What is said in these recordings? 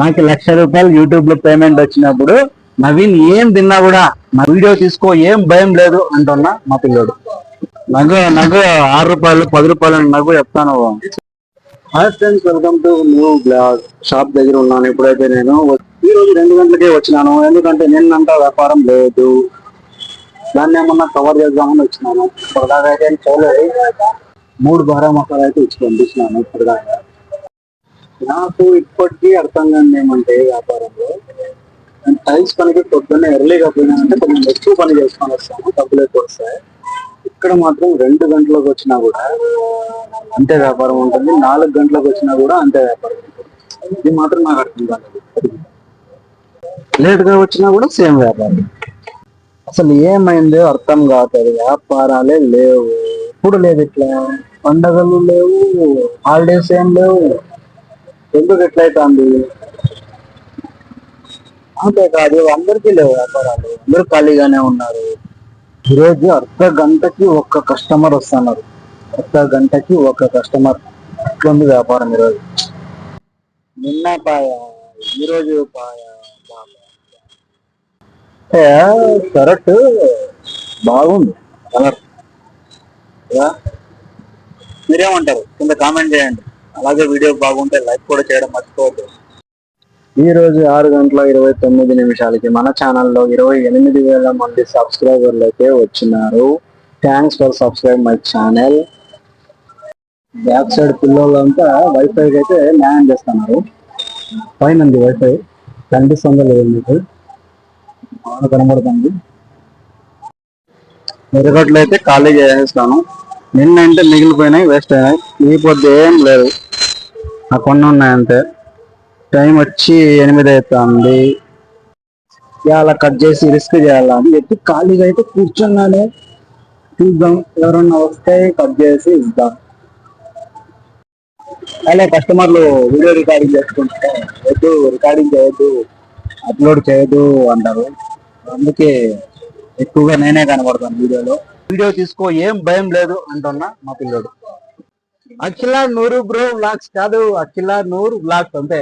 నాకు లక్ష రూపాయలు యూట్యూబ్లో పేమెంట్ వచ్చినప్పుడు నవీన్ ఏం తిన్నా కూడా నా వీడియో తీసుకో ఏం భయం లేదు అంటున్నా మా పిల్లోడు. నగ నగ ఆరు రూపాయలు పది రూపాయలు అని నగ చెప్తాను. Hi friends welcome to new blog shop దగ్గర ఉన్నాను ఇప్పుడైతే నేను. ఈ రోజు రెండు గంటలకే వచ్చినాను ఎందుకంటే నిన్నంట వ్యాపారం లేదు. దాన్ని ఏమన్నా కవర్ చేద్దామని వచ్చినాను. ఇప్పటిదాకా అయితే చూడలేదు మూడు బారా మొక్కలు అయితే ఇచ్చి పంపించినాను ఇప్పటిదాకా. నాకు ఇప్పటికీ అర్థం కాని ఏమంటే వ్యాపారంలో నేను టైల్స్ పనికి పొద్దున్నే ఎర్లీగా పోయినానంటే కొంచెం ఎక్కువ పని చేసుకొని వస్తాను డబ్బులు ఎక్కువ వస్తాయి ఇక్కడ మాత్రం రెండు గంటలకు వచ్చినా కూడా అంతే వ్యాపారం ఉంటుంది నాలుగు గంటలకు వచ్చినా కూడా అంతే వ్యాపారం ఉంటుంది. ఇది మాత్రం నాకు అర్థం కాలేదు. లేట్గా వచ్చినా కూడా సేమ్ వ్యాపారం. అసలు ఏమైందో అర్థం కావట్లేదు. వ్యాపారాలే లేవు. ఎప్పుడు లేదు ఇట్లా. పండగలు లేవు. హాలిడేస్ ఏం లేవు. ఎందుకు ఎట్లయితుంది? అంతేకాదు అందరికీ లేవు వ్యాపారాలు. అందరూ ఖాళీగానే ఉన్నారు. ఈరోజు అర్ధ గంటకి ఒక్క కస్టమర్ వస్తున్నారు. అర్ధ గంటకి ఒక్క కస్టమర్. అట్లుంది వ్యాపారం ఈరోజు. నిన్న పాయ ఈరోజు పాయ షర్ట్ బాగుంది కలర్. మీరేమంటారు? కింద కామెంట్ చేయండి. అలాగే వీడియో బాగుంటే లైక్ కూడా చేయడం మర్చిపోవద్దు. ఈ రోజు ఆరు గంటల ఇరవై తొమ్మిది నిమిషాలకి మన ఛానల్లో ఇరవై ఎనిమిది వేల మంది సబ్స్క్రైబర్లు అయితే వచ్చినారు. Thanks for subscribe my channel back side పిల్లలంతా వైఫై అయితే న్యాయం చేస్తున్నారు. పైన ఉంది వైఫై కనిపిస్తుందో లేదు మీకు? బాగా కనబడుతుంది. ఎరగట్లు అయితే ఖాళీ చేసేస్తాను నిన్నంటే మిగిలిపోయినాయి వేస్ట్ అయినాయి. ఈ పొద్దు ఏం లేదు. ఆ కొన్ని ఉన్నాయంతే. టైం వచ్చి ఎనిమిది అవుతుంది ఇలా కట్ చేసి రిస్క్ చేయాలా? అని చెప్పి ఖాళీగా అయితే కూర్చున్నానే. చూద్దాం ఎవరన్నా వస్తే కట్ చేసి ఇద్దాం. అలా కస్టమర్లు వీడియో రికార్డింగ్ చేసుకుంటే వద్దు రికార్డింగ్ చేయొద్దు అప్లోడ్ చేయొద్దు అంటారు. అందుకే ఎక్కువగా నేనే కనబడతాను వీడియోలో. వీడియో తీసుకో ఏం భయం లేదు అంటున్నా మా పిల్లోడు. అఖిల నూరు బ్రో వ్లాగ్స్ కాదు అఖిల నూరు వ్లాగ్స్ అంతే.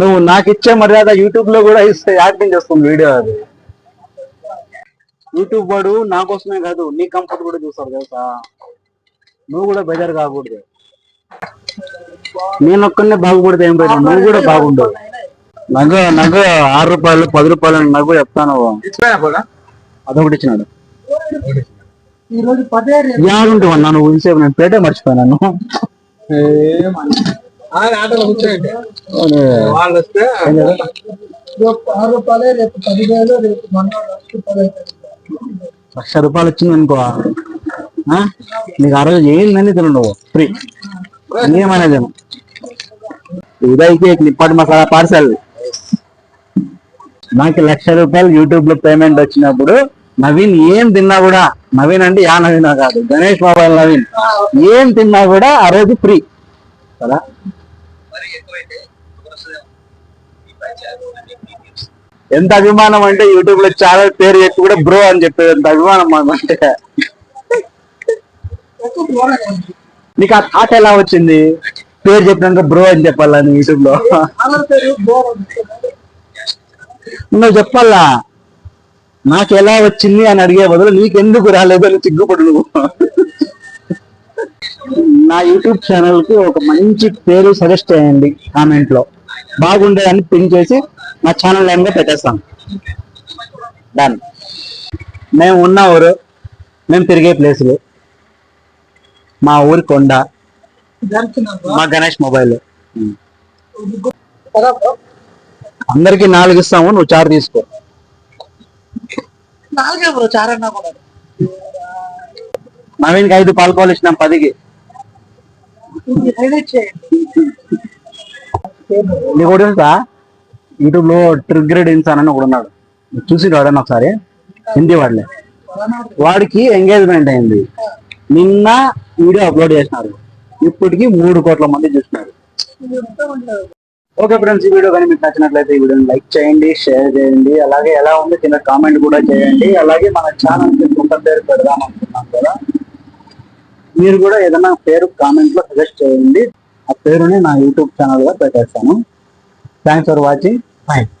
నువ్వు నాకు ఇచ్చే మర్యాద యూట్యూబ్లో కూడా ఇస్తే యాక్టింగ్ చేస్తుంది వీడియో అది. యూట్యూబ్ వాడు నా కోసమే కాదు నీ కంఫర్ట్ కూడా చూస్తారు తెలుసా? నువ్వు కూడా బెజర్ కాకూడదు. నేను ఒక్కనే బాగుపడితే ఏం పోయినా నువ్వు కూడా బాగుండవు నగ నగ ఆరు రూపాయలు పది రూపాయలు నగ చెప్తాను. అదొకటి ఇచ్చినాడు. యాడుంటే అన్నా నువ్వు ఇంతసేపు నేను పేటే మర్చిపోయినాను ఆటలో కూర్చోండి. వాళ్ళు వస్తే ఆరు రూపాయలే రేపు పదివేలు రేపు మన లక్ష రూపాయలు వచ్చింది అనుకో? నీకు ఆ రోజు ఏందని తిను నువ్వు ఫ్రీ. ఏమనేది ఉదయ్ కేక్ నిప్పటి మసాలా పార్సల్. నాకు లక్ష రూపాయలు యూట్యూబ్లో పేమెంట్ వచ్చినప్పుడు నవీన్ ఏం తిన్నా కూడా నవీన్ అంటే యా నవీన్ కాదు. గణేష్ మొబైల్ నవీన్. ఏం తిన్నా కూడా ఆ రోజు ఫ్రీ. కదా? ఎంత అభిమానం అంటే యూట్యూబ్లో ఛానల్ పేరు చెప్పి కూడా బ్రో అని చెప్పేది. ఎంత అభిమానం అంటే. నీకు ఆ థాట్ ఎలా వచ్చింది? పేరు చెప్పినాక బ్రో అని చెప్పాలని యూట్యూబ్లో? నువ్వు చెప్పాలా? నాకు ఎలా వచ్చింది అని అడిగే బదులు నీకెందుకు రాలేదు అని సిగ్గుపడు నువ్వు. నా యూట్యూబ్ ఛానల్కి ఒక మంచి పేరు సజెస్ట్ చేయండి కామెంట్లో బాగుండేదని పిన్ చేసి నా ఛానల్ లైన్గా పెట్టేస్తాను. డన్ మేము ఉన్న ఊరు మేము తిరిగే ప్లేసులు. మా ఊరి కొండ మా గణేష్ మొబైల్. అందరికి నాలుగు ఇస్తాము నువ్వు చారు తీసుకో. నాలుగే బ్రో చారన్నా కూడా. నవీన్కి ఐదు పాల్కోలు ఇచ్చినాం పదికి. నీకు ఒకటి తెలుసా? యూట్యూబ్లో ట్రిగ్రెడ్ ఇన్సాన్ అని ఒకడు ఉన్నాడు. చూసి వాడని ఒకసారి? హిందీ వాడలే. వాడికి ఎంగేజ్మెంట్ అయింది. నిన్న వీడియో అప్లోడ్ చేసినారు. ఇప్పటికి మూడు కోట్ల మంది చూస్తున్నారు ఓకే ఫ్రెండ్స్ ఈ వీడియో కానీ మీకు నచ్చినట్లయితే ఈ వీడియోని లైక్ చేయండి షేర్ చేయండి. అలాగే ఎలా ఉంది కింద కామెంట్ కూడా చేయండి. అలాగే మన ఛానల్కి కొత్త పేరు పెడదాం అనుకున్నాం కదా మీరు కూడా ఏదైనా పేరు కామెంట్లో సజెస్ట్ చేయండి. ఆ పేరుని నా యూట్యూబ్ ఛానల్గా పెట్టేస్తాను. Thanks for watching thanks